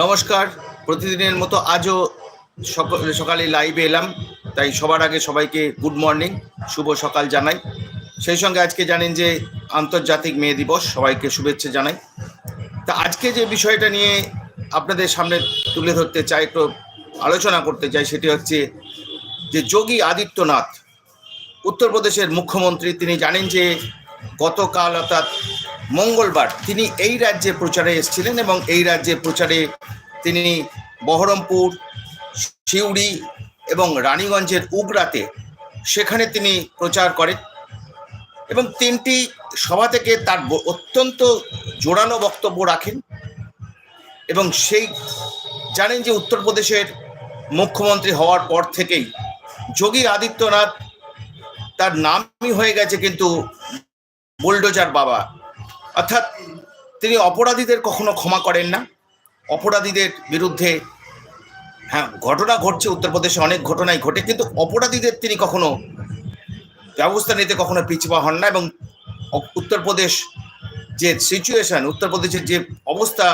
নমস্কার। প্রতিদিনের মতো আজও সক- সকালে লাইভে এলাম। তাই সবার আগে সবাইকে গুড মর্নিং শুভ সকাল জানাই। সেই সঙ্গে আজকে জানেন যে আন্তর্জাতিক মেয়ে দিবস, সবাইকে শুভেচ্ছা জানাই। তা আজকে যে বিষয়টা নিয়ে আপনাদের সামনে তুলে ধরতে চাই, একটু আলোচনা করতে চাই, সেটি হচ্ছে যে যোগী আদিত্যনাথ, উত্তরপ্রদেশের মুখ্যমন্ত্রী, তিনি জানেন যে গতকাল অর্থাৎ মঙ্গলবার তিনি এই রাজ্যে প্রচারে এসেছিলেন এবং এই রাজ্যে প্রচারে তিনি বহরমপুর, সিউড়ি এবং রানীগঞ্জের উগরাতে সেখানে তিনি প্রচার করেন এবং তিনটি সভা থেকে তার অত্যন্ত জোরালো বক্তব্য রাখেন এবং সেই জানেন যে উত্তরপ্রদেশের মুখ্যমন্ত্রী হওয়ার পর থেকেই যোগী আদিত্যনাথ তার নামই হয়ে গেছে কিন্তু বুলডোজার বাবা। অর্থাৎ তিনি অপরাধীদের কখনো ক্ষমা করেন না। অপরাধীদের বিরুদ্ধে হ্যাঁ ঘটনা ঘটছে উত্তরপ্রদেশে, অনেক ঘটনাই ঘটে, কিন্তু অপরাধীদের তিনি কখনো ব্যবস্থা নিতে কখনো পিছপা হন না এবং উত্তরপ্রদেশ যে সিচুয়েশন উত্তরপ্রদেশের যে অবস্থা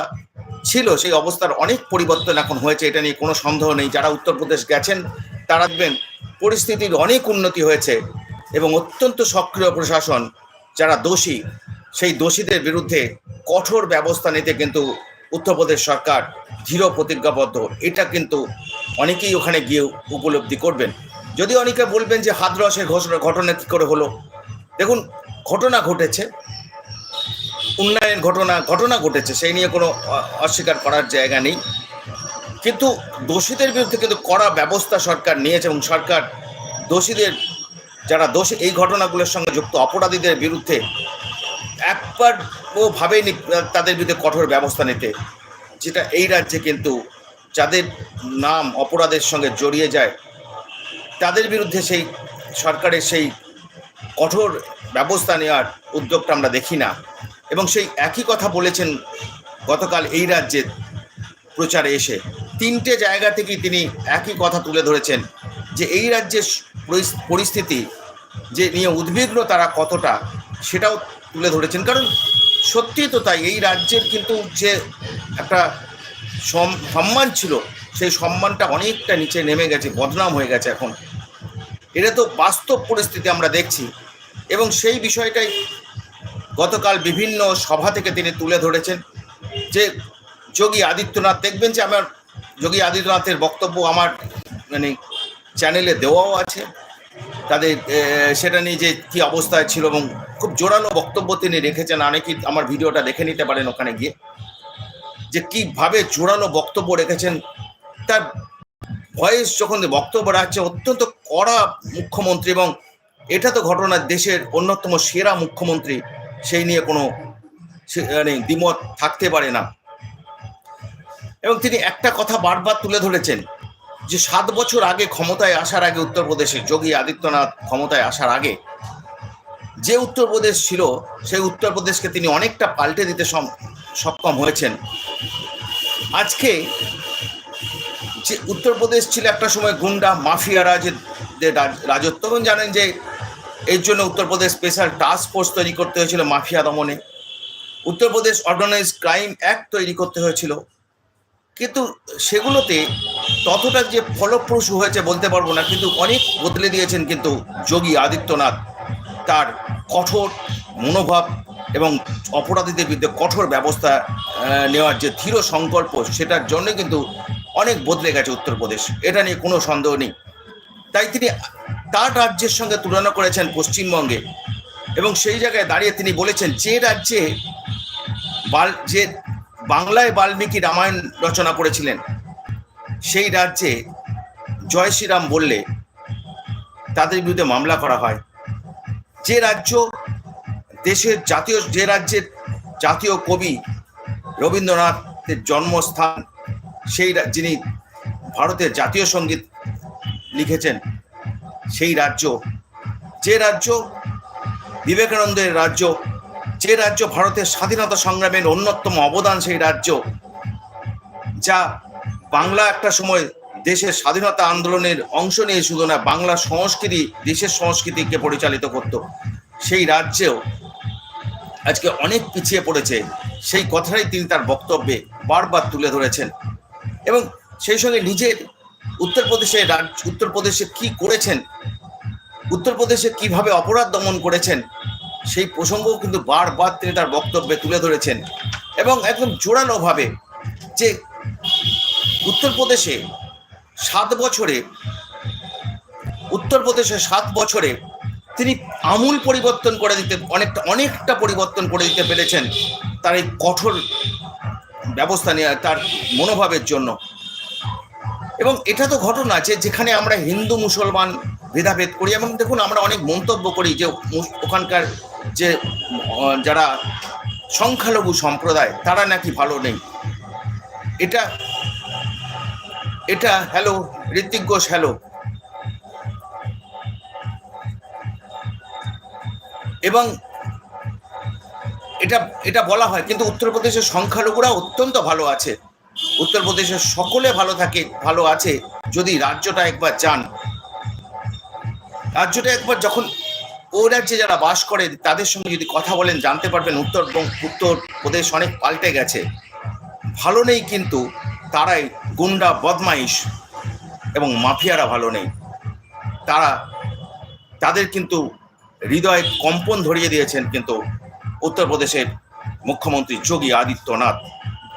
ছিল, সেই অবস্থার অনেক পরিবর্তন এখন হয়েছে, এটা নিয়ে কোনো সন্দেহ নেই। যারা উত্তরপ্রদেশ গেছেন, তারা দেখবেন পরিস্থিতির অনেক উন্নতি হয়েছে এবং অত্যন্ত সক্রিয় প্রশাসন, যারা দোষী সেই দোষীদের বিরুদ্ধে কঠোর ব্যবস্থা নিতে কিন্তু উত্তরপ্রদেশ সরকার দৃঢ় প্রতিজ্ঞাবদ্ধ। এটা কিন্তু অনেকেই ওখানে গিয়ে উপলব্ধি করবেন। যদি অনেকে বলবেন যে হাতরসের ঘোষণা ঘটনা কী করে হলো? দেখুন, ঘটনা ঘটেছে। উন্নয়ন ঘটনা ঘটনা ঘটেছে। সেই নিয়ে কোনো অস্বীকার করার জায়গা নেই। কিন্তু দোষীদের বিরুদ্ধে কিন্তু কড়া ব্যবস্থা সরকার নিয়েছে এবং সরকার দোষীদের, যারা দোষী, এই ঘটনাগুলোর সঙ্গে যুক্ত অপরাধীদের বিরুদ্ধে একবার ভাবেনি তাদের বিরুদ্ধে কঠোর ব্যবস্থা নিতে, যেটা এই রাজ্যে কিন্তু যাদের নাম অপরাধের সঙ্গে জড়িয়ে যায়, তাদের বিরুদ্ধে সেই সরকারের সেই কঠোর ব্যবস্থা নেওয়ার উদ্যোগটা আমরা দেখি না। এবং সেই একই কথা বলেছেন গতকাল এই রাজ্যে প্রচারে এসে। তিনটে জায়গা থেকেই তিনি একই কথা তুলে ধরেছেন যে এই রাজ্যের পরিস্থিতি যে নিয়ে উদ্বিগ্ন তারা কতটা, সেটাও তুলে ধরেছেন। কারণ সত্যি তো তাই, এই রাজ্যের কিন্তু যে একটা সম- সম্মান ছিল, সেই সম্মানটা অনেকটা নিচে নেমে গেছে, বদনাম হয়ে গেছে এখন। এটা তো বাস্তব পরিস্থিতি আমরা দেখছি। এবং সেই বিষয়টাই গতকাল বিভিন্ন সভা থেকে তিনি তুলে ধরেছেন যে, যোগী আদিত্যনাথ, দেখবেন যে আমার যোগী আদিত্যনাথের বক্তব্য আমার মানে চ্যানেলে দেওয়াও আছে। তাদের সেটা নিয়ে যে কী অবস্থায় ছিল এবং খুব জোরালো বক্তব্য তিনি রেখেছেন, অনেকেই আমার ভিডিওটা দেখে নিতে পারেন ওখানে গিয়ে। যে কীভাবে জোরালো বক্তব্য রেখেছেন, তার ভয়েস যখন বক্তব্য রাখছে, অত্যন্ত কড়া মুখ্যমন্ত্রী এবং এটা তো ঘটনা দেশের অন্যতম সেরা মুখ্যমন্ত্রী, সেই নিয়ে কোনো মানে দ্বিমত থাকতে পারে না। এবং তিনি একটা কথা বারবার তুলে ধরেছেন যে সাত বছর আগে ক্ষমতায় আসার আগে উত্তরপ্রদেশে যোগী আদিত্যনাথ ক্ষমতায় আসার আগে যে উত্তরপ্রদেশ ছিল, সেই উত্তরপ্রদেশকে তিনি অনেকটা পাল্টে দিতে সক্ষম হয়েছেন। আজকে যে উত্তরপ্রদেশ ছিল একটা সময় গুন্ডা মাফিয়া রাজের যে রাজ- রাজত্ব জানেন যে এর জন্য উত্তরপ্রদেশ স্পেশাল টাস্ক ফোর্স তৈরি করতে হয়েছিল মাফিয়া দমনে। উত্তরপ্রদেশ অর্গানাইজ ক্রাইম অ্যাক্ট তৈরি করতে হয়েছিল। কিন্তু সেগুলোতে ততটা যে ফলপ্রসূ হয়েছে বলতে পারব না, কিন্তু অনেক বদলে দিয়েছেন কিন্তু যোগী আদিত্যনাথ। তার কঠোর মনোভাব এবং অপরাধীদের বিরুদ্ধে কঠোর ব্যবস্থা নেওয়ার যে ধীর সংকল্প, সেটার জন্য কিন্তু অনেক বদলে গেছে উত্তরপ্রদেশ। এটা নিয়ে কোনো সন্দেহ নেই। তাই তিনি তার রাজ্যের সঙ্গে তুলনা করেছেন পশ্চিমবঙ্গে এবং সেই জায়গায় দাঁড়িয়ে তিনি বলেছেন, যে রাজ্যে বাল, যে বাংলায় বাল্মীকি রামায়ণ রচনা করেছিলেন সেই রাজ্যে জয় শ্রীরাম বললে তাদের বিরুদ্ধে মামলা করা হয়। যে রাজ্য, দেশের জাতীয়, যে রাজ্যের জাতীয় কবি রবীন্দ্রনাথের জন্মস্থান, সেই যিনি ভারতের জাতীয় সংগীত লিখেছেন, সেই রাজ্য। যে রাজ্য বিবেকানন্দের রাজ্য, যে রাজ্য ভারতের স্বাধীনতা সংগ্রামের অন্যতম অবদান সেই রাজ্য, যা বাংলা একটা সময় দেশের স্বাধীনতা আন্দোলনের অংশ নিয়ে শুধু না, বাংলা সংস্কৃতি, দেশের সংস্কৃতিকে পরিচালিত করত। সেই রাজ্যেও আজকে অনেক পিছিয়ে পড়েছে। সেই কথাটাই তিনি তার বক্তব্যে বারবার তুলে ধরেছেন। এবং সেই সঙ্গে নিজের উত্তরপ্রদেশে রাজ্য উত্তরপ্রদেশে কি করেছেন, উত্তরপ্রদেশে কীভাবে অপরাধ দমন করেছেন, সেই প্রসঙ্গও কিন্তু বারবার তিনি তার বক্তব্যে তুলে ধরেছেন। এবং একদম জোরালোভাবে যে উত্তরপ্রদেশে সাত বছরে, উত্তরপ্রদেশে সাত বছরে তিনি আমূল পরিবর্তন করে দিতে, অনেকটা অনেকটা পরিবর্তন করে দিতে পেরেছেন তার এই কঠোর ব্যবস্থা নেওয়া তার মনোভাবের জন্য। এবং এটা তো ঘটনা যে যেখানে আমরা হিন্দু, মুসলমান ভেদাভেদ করি, এবং দেখুন আমরা অনেক মন্তব্য করি যে ওখানকার যে যারা সংখ্যালঘু সম্প্রদায়, তারা নাকি ভালো নেই। এটা এটা হ্যালো, ঋত্বিক ঘোষ, হ্যালো। এবং এটা এটা বলা হয়, কিন্তু উত্তরপ্রদেশের সংখ্যালঘুরা অত্যন্ত ভালো আছে। উত্তরপ্রদেশের সকলে ভালো থাকে, ভালো আছে, যদি রাজ্যটা একবার যান। রাজ্যটা একবার যখন ও রাজ্যে যারা বাস করে, তাদের সঙ্গে যদি কথা বলেন, জানতে পারবেন উত্তর উত্তরপ্রদেশ অনেক পাল্টে গেছে। ভালো নেই কিন্তু তারাই গুন্ডা বদমাইশ এবং মাফিয়ারা ভালো নেই। তারা, তাদের কিন্তু হৃদয়ে কম্পন ধরিয়ে দিয়েছেন কিন্তু উত্তরপ্রদেশের মুখ্যমন্ত্রী যোগী আদিত্যনাথ,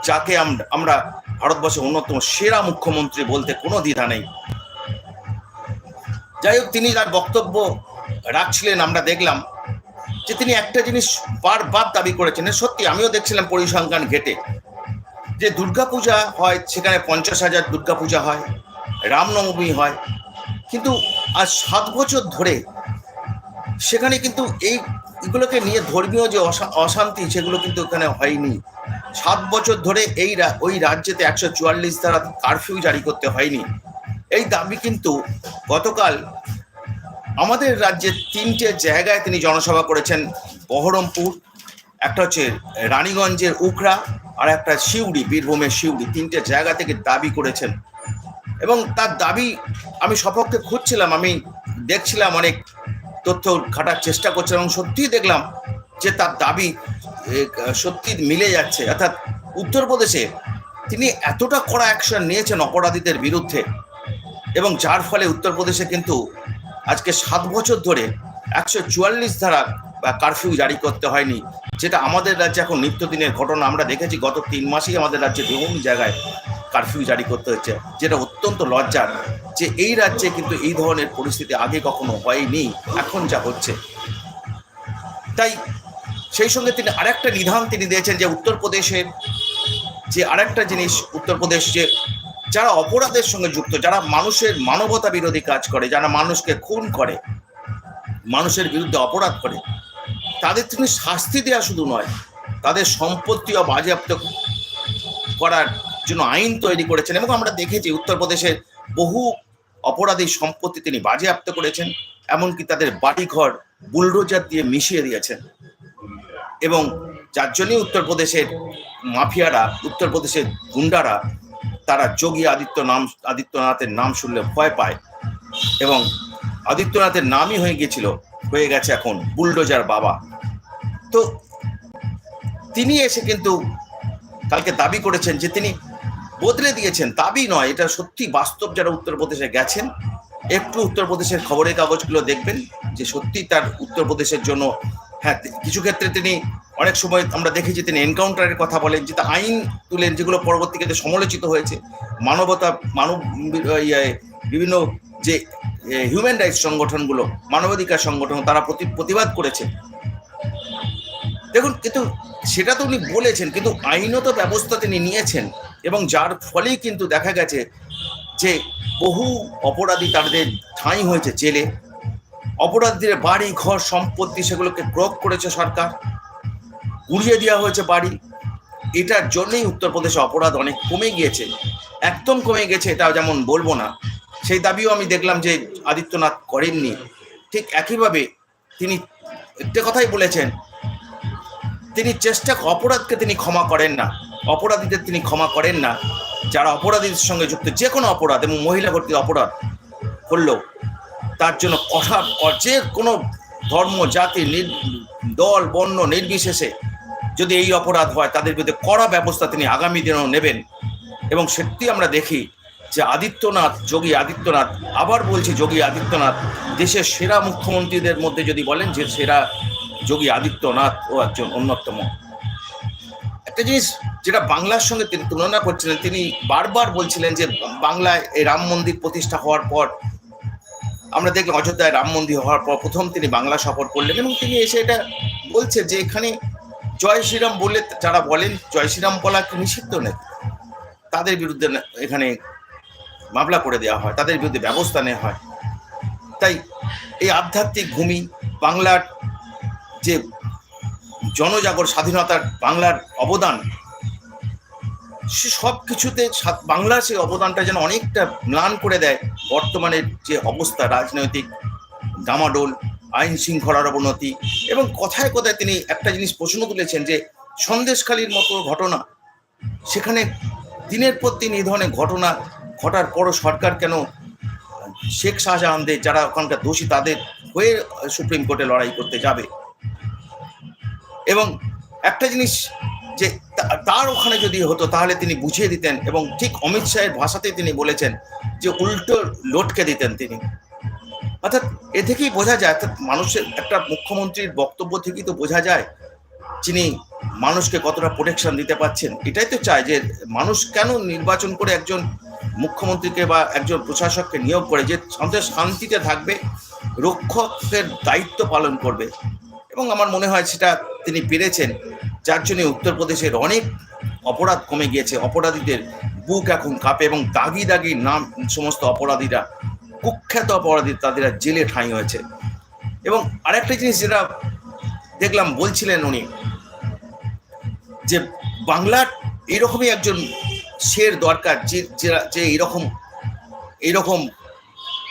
যাকে আম- আমরা ভারতবর্ষের অন্যতম সেরা মুখ্যমন্ত্রী বলতে কোনো দ্বিধা নেই। যাই হোক, তিনি তার বক্তব্য রাখছিলেন, আমরা দেখলাম যে তিনি একটা জিনিস বারবার দাবি করেছেন, সত্যি আমিও দেখছিলাম পরিসংখ্যান ঘেটে। যে দুর্গাপূজা হয়, সেখানে পঞ্চাশ হাজার দুর্গাপূজা হয়, রামনবমী হয়। কিন্তু আজ সাত বছর ধরে সেখানে কিন্তু এই এগুলোকে নিয়ে ধর্মীয় যে অশান্তি, সেগুলো কিন্তু এখানে হয়নি। সাত বছর ধরে এই ওই রাজ্যেতে একশো চুয়াল্লিশ দ্বারা কারফিউ জারি করতে হয়নি। এই দাবি কিন্তু গতকাল আমাদের রাজ্যের তিনটে জায়গায় তিনি জনসভা করেছেন, বহরমপুর একটা হচ্ছে রানীগঞ্জের উখড়া আর একটা শিউড়ি, বীরভূমের শিউড়ি, তিনটে জায়গা থেকে দাবি করেছেন। এবং তার দাবি আমি সপক্ষে খুঁজছিলাম, আমি দেখছিলাম অনেক তথ্য ঘাটার চেষ্টা করছিলাম এবং সত্যিই দেখলাম যে তার দাবি সত্যি মিলে যাচ্ছে। অর্থাৎ উত্তরপ্রদেশে তিনি এতটা কড়া অ্যাকশন নিয়েছেন অপরাধীদের বিরুদ্ধে এবং যার ফলে উত্তরপ্রদেশে কিন্তু আজকে সাত বছর ধরে একশো চুয়াল্লিশ ধারা বা কারফিউ জারি করতে হয়নি। যেটা আমাদের রাজ্যে এখন নিত্যদিনের ঘটনা। আমরা দেখেছি গত তিন মাসেই আমাদের রাজ্যে বিভিন্ন জায়গায় কারফিউ জারি করতে হচ্ছে, যেটা অত্যন্ত লজ্জার যে এই রাজ্যে কিন্তু এই ধরনের পরিস্থিতি আগে কখনো হয়নি, এখন যা হচ্ছে। তাই সেই সঙ্গে তিনি আরেকটা নিধান তিনি দিয়েছেন যে উত্তরপ্রদেশের যে আরেকটা জিনিস, উত্তরপ্রদেশ যে যারা অপরাধের সঙ্গে যুক্ত, যারা মানুষের মানবতা বিরোধী কাজ করে, যারা মানুষকে খুন করে, মানুষের বিরুদ্ধে অপরাধ করে তাদের তিনি শাস্তি দেওয়া শুধু নয়, তাদের সম্পত্তিও বাজেয়াপ্ত করার জন্য আইন তৈরি করেছেন এবং আমরা দেখেছি উত্তরপ্রদেশের বহু অপরাধী সম্পত্তি তিনি বাজেয়াপ্ত করেছেন, এমনকি তাদের বাড়িঘর বুলডোজার দিয়ে মিশিয়ে দিয়েছেন। এবং যার জন্যই উত্তরপ্রদেশের মাফিয়ারা, উত্তরপ্রদেশের গুন্ডারা, তারা যোগী আদিত্য নাম, আদিত্যনাথের নাম শুনলে ভয় পায় এবং আদিত্যনাথের নামই হয়ে গিয়েছিল হয়ে গেছে এখন বুলডোজার বাবা। তো তিনি এসে কিন্তু কালকে দাবি করেছেন যে তিনি বদলে দিয়েছেন। দাবি নয় এটা সত্যি বাস্তব যারা উত্তরপ্রদেশে গেছেন একটু উত্তরপ্রদেশের খবরের কাগজগুলো দেখবেন যে সত্যি তার উত্তরপ্রদেশের জন্য হ্যাঁ কিছু ক্ষেত্রে তিনি অনেক সময় আমরা দেখেছি তিনি এনকাউন্টারের কথা বলেন যেটা আইন তুলেন যেগুলো পরবর্তীকালে সমালোচিত হয়েছে। মানবতা মানব ইয়ে, বিভিন্ন যে হিউম্যান রাইটস সংগঠনগুলো, মানবাধিকার সংগঠন, তারা প্রতি- প্রতিবাদ করেছে। দেখুন, কিন্তু সেটা তো উনি বলেছেন, কিন্তু আইনত ব্যবস্থা তিনি নিয়েছেন, এবং যার ফলেই কিন্তু দেখা গেছে যে বহু অপরাধী তাদের ঠাঁই হয়েছে জেলে। অপরাধীদের বাড়ি, ঘর, সম্পত্তি সেগুলোকে ক্রোক করেছে সরকার উড়িয়ে দেওয়া হয়েছে বাড়ি। এটার জন্যই উত্তরপ্রদেশে অপরাধ অনেক কমে গিয়েছে। একদম কমে গেছে, এটা যেমন বলব না। সেই দাবিও আমি দেখলাম যে আদিত্যনাথ করেননি। ঠিক একইভাবে তিনি একটা কথাই বলেছেন, তিনি চেষ্টা, অপরাধকে তিনি ক্ষমা করেন না, অপরাধীদের তিনি ক্ষমা করেন না, যারা অপরাধীদের সঙ্গে যুক্ত, যে কোনো অপরাধ, এবং মহিলা ভর্তি অপরাধ করলেও তার জন্য কঠোর, যে কোনো ধর্ম, জাতি দল, বর্ণ নির্বিশেষে যদি এই অপরাধ হয়, তাদের বিরুদ্ধে কড়া ব্যবস্থা তিনি আগামী দিনেও নেবেন। এবং সত্যি আমরা দেখি যে আদিত্যনাথ, যোগী আদিত্যনাথ, আবার বলছি যোগী আদিত্যনাথ, দেশের সেরা মুখ্যমন্ত্রীদের মধ্যে যদি বলেন যে সেরা যোগী আদিত্যনাথ ও একজন অন্যতম। একটা জিনিস যেটা বাংলার সঙ্গে তিনি তুলনা করছিলেন, তিনি বারবার বলছিলেন যে বাংলায় এই রাম মন্দির প্রতিষ্ঠা হওয়ার পর, আমরা দেখলাম অযোধ্যায় রাম মন্দির হওয়ার পর প্রথম তিনি বাংলা সফর করলেন এবং তিনি এসে এটা বলছেন যে এখানে জয় শ্রীরাম বলে যারা বলেন, জয় শ্রীরাম বলা নিষিদ্ধ নেই তাদের বিরুদ্ধে এখানে মামলা করে দেওয়া হয়, তাদের বিরুদ্ধে ব্যবস্থা নেওয়া হয়। তাই এই আধ্যাত্মিক ভূমি, বাংলার যে জনজাগর স্বাধীনতার বাংলার অবদান, সে সব কিছুতে বাংলার সেই অবদানটা যেন অনেকটা ম্লান করে দেয় বর্তমানের যে অবস্থা, রাজনৈতিক ডামাডোল আইন শৃঙ্খলার অবনতি এবং কথায় কথায় তিনি একটা জিনিস প্রশ্ন তুলেছেন যে, সন্দেশখালীর মতো ঘটনা, সেখানে দিনের পর দিন এই ধরনের ঘটনা ঘটার পরও সরকার কেন শেখ শাহজাহানদের যারা ওখানকার দোষী, তাদের হয়ে সুপ্রিম কোর্টে লড়াই করতে যাবে? এবং একটা জিনিস যে তার ওখানে যদি হতো, তাহলে তিনি বুঝিয়ে দিতেন এবং ঠিক অমিত শাহের ভাষাতেই তিনি বলেছেন যে উল্টো লটকে দিতেন তিনি। অর্থাৎ এ থেকেই বোঝা যায়, অর্থাৎ মানুষের একটা মুখ্যমন্ত্রীর বক্তব্য থেকেই তো বোঝা যায়, যিনি মানুষকে কতটা প্রোটেকশন দিতে পারছেন? এটাই তো চায় যে মানুষ কেন নির্বাচন করে একজন মুখ্যমন্ত্রীকে বা একজন প্রশাসককে নিয়োগ করে? যে সন্দেশ শান্তিতে থাকবে রক্ষকের দায়িত্ব পালন করবে। এবং আমার মনে হয় সেটা তিনি পেরেছেন। যার জন্য উত্তরপ্রদেশের অনেক অপরাধ কমে গিয়েছে। অপরাধীদের বুক এখন কাঁপে এবং দাগি দাগি নাম সমস্ত অপরাধীরা, কুখ্যাত অপরাধী তাদের জেলে ঠাঁই হয়েছে। এবং আরেকটা জিনিস যেটা দেখলাম, বলছিলেন উনি যে বাংলার এরকমই একজন শের দরকার, যে, যে- এরকম এইরকম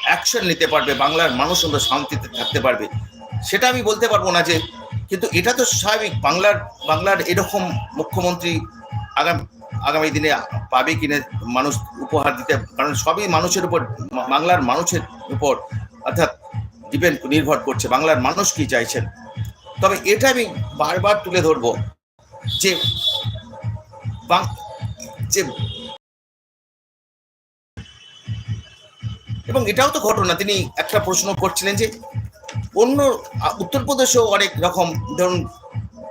অ্যাকশন নিতে পারবে, বাংলার মানুষ অন্তত শান্তিতে থাকতে পারবে, সেটা আমি বলতে পারব না যে, কিন্তু এটা তো স্বাভাবিক, বাংলার বাংলার এরকম মুখ্যমন্ত্রী আগামী আগামী দিনে পাবে কিনে, মানুষ উপহার দিতে, কারণ সবই মানুষের উপর বাংলার মানুষের উপর অর্থাৎ ডিপেন্ড নির্ভর করছে, বাংলার মানুষ কি চাইছেন? তবে এটা আমি বারবার তুলে ধরবো যে যে এবং এটাও তো ঘটনা, তিনি একটা প্রশ্ন করছিলেন যে অন্য, উত্তরপ্রদেশেও অনেক রকম, ধরুন,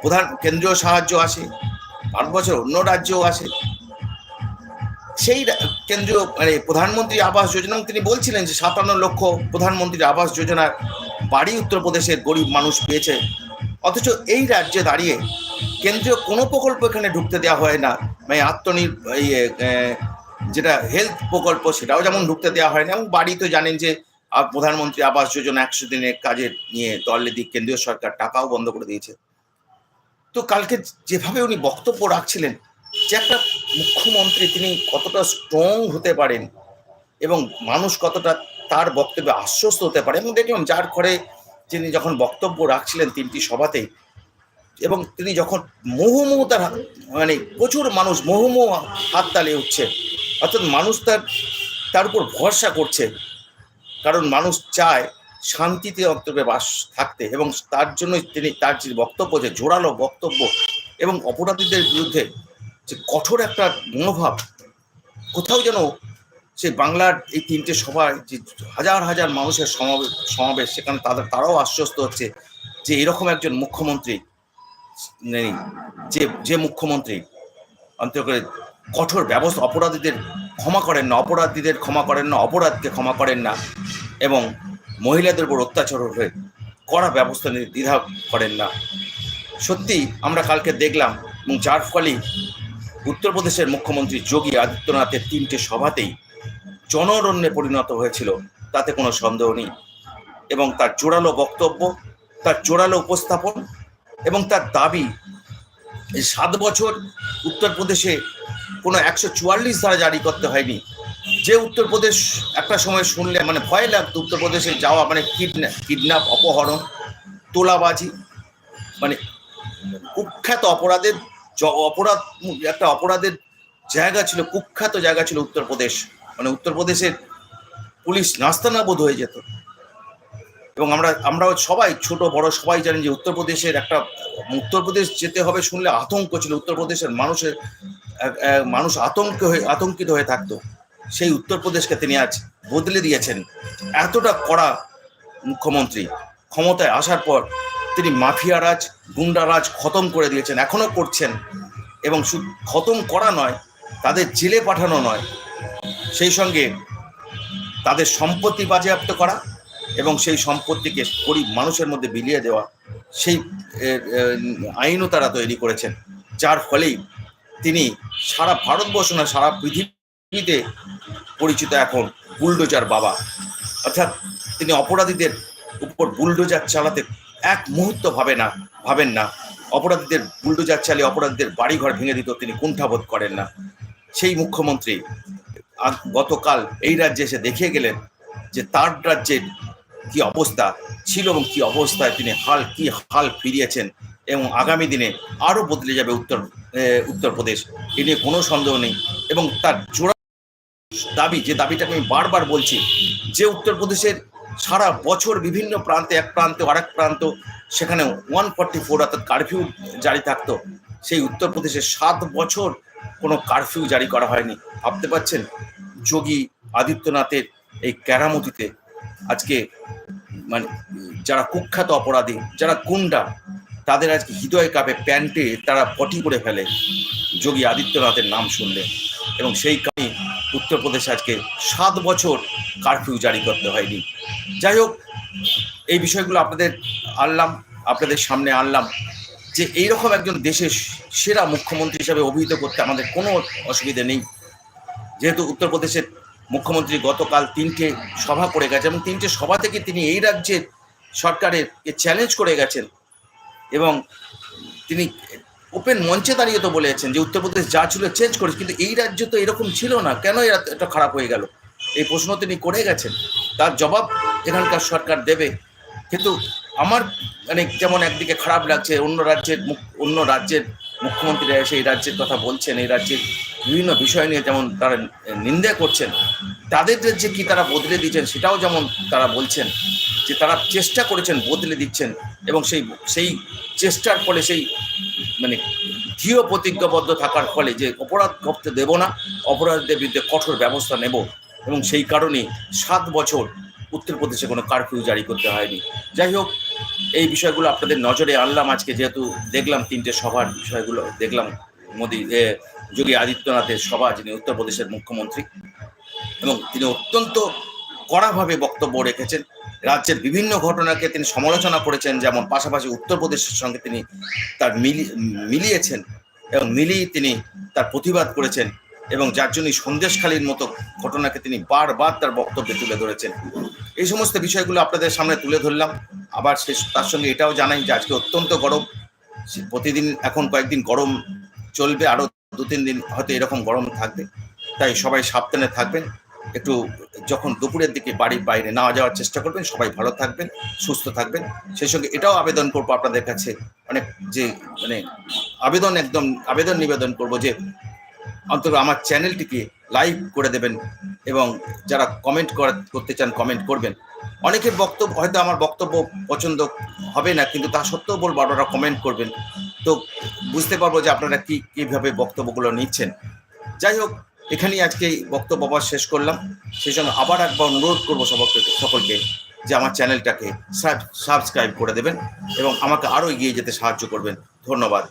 প্রধান কেন্দ্রীয় সাহায্য আসে ভারত বছর অন্য রাজ্যও আসে। সেই কেন্দ্রীয় মানে প্রধানমন্ত্রী আবাস যোজনা তিনি বলছিলেন যে সাতান্ন লক্ষ প্রধানমন্ত্রী আবাস যোজনার বাড়ি উত্তরপ্রদেশের গরিব মানুষ পেয়েছে। অথচ এই রাজ্যে দাঁড়িয়ে কেন্দ্রীয় কোনো প্রকল্প এখানে ঢুকতে দেওয়া হয় না। মানে আত্মনির যেটা হেলথ প্রকল্প, সেটাও যেমন ঢুকতে দেওয়া হয় না। এবং বাড়ি তো জানেন যে প্রধানমন্ত্রী আবাস যোজনা একশো দিনের কাজের নিয়ে দলের কেন্দ্রীয় সরকার টাকাও বন্ধ করে দিয়েছে। তো কালকে যেভাবে উনি বক্তব্য রাখছিলেন, যে একটা মুখ্যমন্ত্রী তিনি কতটা স্ট্রং হতে পারেন এবং মানুষ কতটা তার বক্তব্যে আশ্বস্ত হতে পারে। এবং দেখলাম যার ঘরে তিনি যখন বক্তব্য রাখছিলেন তিনটি সভাতে, এবং তিনি যখন মুহুমুহু তার মানে প্রচুর মানুষ মুহুমুহু হাততালি উঠছে, অর্থাৎ মানুষ তার তার উপর ভরসা করছে, কারণ মানুষ চায় শান্তিতে অন্তরে বাস থাকতে, এবং তার জন্য তিনি তার যে বক্তব্য, যে জোরালো বক্তব্য, এবং অপরাধীদের বিরুদ্ধে যে কঠোর একটা মনোভাব, কোথাও যেন সেই বাংলার এই তিনটে সভায় যে হাজার হাজার মানুষের সমাবেশ সমাবেশ, সেখানে তাদের, তারাও আশ্বস্ত হচ্ছে যে এরকম একজন মুখ্যমন্ত্রী নেই, যে যে মুখ্যমন্ত্রী অন্তত করে কঠোর ব্যবস্থা, অপরাধীদের ক্ষমা করেন না, অপরাধীদের ক্ষমা করেন না, অপরাধকে ক্ষমা করেন না এবং মহিলাদের উপর অত্যাচার হয়ে কড়া ব্যবস্থা নিতে দ্বিধা করেন না। সত্যি আমরা কালকে দেখলাম এবং যার ফলে উত্তরপ্রদেশের মুখ্যমন্ত্রী যোগী আদিত্যনাথের তিনটে সভাতেই জনরণ্যে পরিণত হয়েছিল, তাতে কোনো সন্দেহ নেই। এবং তার জোরালো বক্তব্য, তার জোরালো উপস্থাপন এবং তার দাবি সাত বছর উত্তরপ্রদেশে কোনো একশো চুয়াল্লিশ ধারা জারি করতে হয়নি। যে উত্তরপ্রদেশ একটা সময় শুনলে মানে ভয় লাগতো, উত্তরপ্রদেশে যাওয়া মানে কিডন্যাপ কিডন্যাপ, অপহরণ, তোলাবাজি মানে কুখ্যাত অপরাধের অপরাধ, একটা অপরাধের জায়গা ছিল, কুখ্যাত জায়গা ছিল উত্তরপ্রদেশ। মানে উত্তরপ্রদেশের পুলিশ নাস্তানাবোধ হয়ে যেত। এবং আমরা, আমরাও সবাই, ছোট, বড়, সবাই জানি যে উত্তরপ্রদেশের একটা, উত্তরপ্রদেশ যেতে হবে শুনলে আতঙ্ক ছিল, উত্তরপ্রদেশের মানুষের মানুষ আতঙ্ক হয়ে, আতঙ্কিত হয়ে থাকতো। সেই উত্তরপ্রদেশকে তিনি আজ বদলে দিয়েছেন। এতটা কড়া মুখ্যমন্ত্রী ক্ষমতায় আসার পর তিনি মাফিয়ারাজ গুন্ডারাজ খতম করে দিয়েছেন, এখনও করছেন। এবং খতম করা নয়, তাদের জেলে পাঠানো নয় সেই সঙ্গে তাদের সম্পত্তি বাজেয়াপ্ত করা এবং সেই সম্পত্তিকে গরিব মানুষের মধ্যে বিলিয়ে দেওয়া, সেই আইনও তারা তৈরি করেছেন। যার ফলেই তিনি সারা ভারতবর্ষ না, সারা পৃথিবীতে পরিচিত এখন বুলডোজার বাবা। অর্থাৎ তিনি অপরাধীদের উপর বুলডোজার চালাতে এক মুহূর্ত ভাবে না, ভাবেন না। অপরাধীদের বুলডোজার চালিয়ে অপরাধীদের বাড়িঘর ভেঙে দিত তিনি কুণ্ঠাবোধ করেন না। সেই মুখ্যমন্ত্রী গতকাল এই রাজ্যে এসে দেখিয়ে গেলেন যে তার রাজ্যের কি অবস্থা ছিল এবং কি অবস্থায় তিনি হাল, কি হাল ফিরিয়েছেন এবং আগামী দিনে আরও বদলে যাবে উত্তর উত্তরপ্রদেশ, এ নিয়ে কোনো সন্দেহ নেই এবং তার জোড়া দাবি, যে দাবিটাকে আমি বারবার বলছি, যে উত্তরপ্রদেশের সারা বছর বিভিন্ন প্রান্তে, এক প্রান্ত, আরেক প্রান্ত, সেখানে ওয়ান ফর্টি ফোর অর্থাৎ কারফিউ জারি থাকতো, সেই উত্তরপ্রদেশে সাত বছর কোনো কারফিউ জারি করা হয়নি। ভাবতে পারছেন? যোগী আদিত্যনাথের এই কেরামতিতে আজকে মানে যারা কুখ্যাত অপরাধী, যারা গুন্ডা, তাদের আজকে হৃদয় কাপে, প্যান্টে তারা পটি করে ফেলে যোগী আদিত্যনাথের নাম শুনলে। এবং সেই কারণে উত্তরপ্রদেশে আজকে সাত বছর কারফিউ জারি করতে হয়নি। যাই হোক, এই বিষয়গুলো আপনাদের আনলাম, আপনাদের সামনে আনলাম। যে এইরকম একজন দেশের সেরা মুখ্যমন্ত্রী হিসাবে অভিহিত করতে আমাদের কোনো অসুবিধে নেই। যেহেতু উত্তরপ্রদেশের মুখ্যমন্ত্রী গতকাল তিনটে সভা করে গেছে এবং তিনটে সভা থেকে তিনি এই রাজ্যের সরকারের চ্যালেঞ্জ করে গেছেন এবং তিনি ওপেন মঞ্চে দাঁড়িয়ে তো বলেছেন যে উত্তরপ্রদেশ যা ছিল চেঞ্জ করেছে, কিন্তু এই রাজ্য তো এরকম ছিল না। কেন এটা খারাপ হয়ে গেল? এই প্রশ্ন তিনি করে গেছেন। তার জবাব এখানকার সরকার দেবে। কিন্তু আমার মানে যেমন একদিকে খারাপ লাগছে, অন্য রাজ্যের অন্য রাজ্যের মুখ্যমন্ত্রীরা এসে এই রাজ্যের কথা বলছেন, এই রাজ্যের বিভিন্ন বিষয় নিয়ে যেমন তারা নিন্দা করছেন, তাদের যে কি তারা বদলে দিচ্ছেন সেটাও যেমন তারা বলছেন, যে তারা চেষ্টা করেছেন বদলে দিচ্ছেন এবং সেই সেই চেষ্টার ফলে সেই মানে দৃঢ় প্রতিজ্ঞাবদ্ধ থাকার ফলে যে অপরাধ করতে দেব না, অপরাধীদের বিরুদ্ধে কঠোর ব্যবস্থা নেব এবং সেই কারণে সাত বছর উত্তরপ্রদেশে কোনো কারফিউ জারি করতে হয়নি। যাই হোক, এই বিষয়গুলো আপনাদের নজরে আনলাম। আজকে যেহেতু দেখলাম তিনটে সভার বিষয়গুলো, দেখলাম মোদী যোগী আদিত্যনাথের সভা, যিনি উত্তরপ্রদেশের মুখ্যমন্ত্রী, এবং তিনি অত্যন্ত কড়াভাবে বক্তব্য রেখেছেন। রাজ্যের বিভিন্ন ঘটনাকে তিনি সমালোচনা করেছেন, যেমন পাশাপাশি উত্তরপ্রদেশের সঙ্গে তিনি তার মিলি, মিলিয়েছেন এবং মিলিয়ে তিনি তার প্রতিবাদ করেছেন এবং যার জন্য সন্দেশখালীর মতো ঘটনাকে তিনি বারবার তার বক্তব্যে তুলে ধরেছেন। এই সমস্ত বিষয়গুলো আপনাদের সামনে তুলে ধরলাম। আবার শেষ তার সঙ্গে এটাও জানাই যে আজকে অত্যন্ত গরম। প্রতিদিন এখন কয়েকদিন গরম চলবে, আরও দু, তিন দিন হয়তো এরকম গরম থাকবে। তাই সবাই সাবধানে থাকবেন। একটু যখন দুপুরের দিকে বাড়ির বাইরে না যাওয়ার চেষ্টা করবেন, সবাই ভালো থাকবেন, সুস্থ থাকবেন। সেই সঙ্গে এটাও আবেদন করব আপনাদের কাছে। অনেক যে মানে আবেদন একদম, আবেদন নিবেদন করব যে, অন্তত আমার চ্যানেলটিকে লাইক করে দেবেন। এবং যারা কমেন্ট করতে চান কমেন্ট করবেন। অনেকের বক্তব্য, হয়তো আমার বক্তব্য পছন্দ হবে না, কিন্তু তা সত্ত্বেও বলব, আপনারা কমেন্ট করবেন। তো বুঝতে পারব যে আপনারা কী, কীভাবে বক্তব্যগুলো নিচ্ছেন। যাই হোক, এখানেই আজকে বক্তব্য আবার শেষ করলাম। সেই সঙ্গে আবার একবার অনুরোধ করব সকলকে সকলকে যে আমার চ্যানেলটাকে সাবস্ক্রাইব করে দেবেন এবং আমাকে আরও এগিয়ে যেতে সাহায্য করবেন। ধন্যবাদ।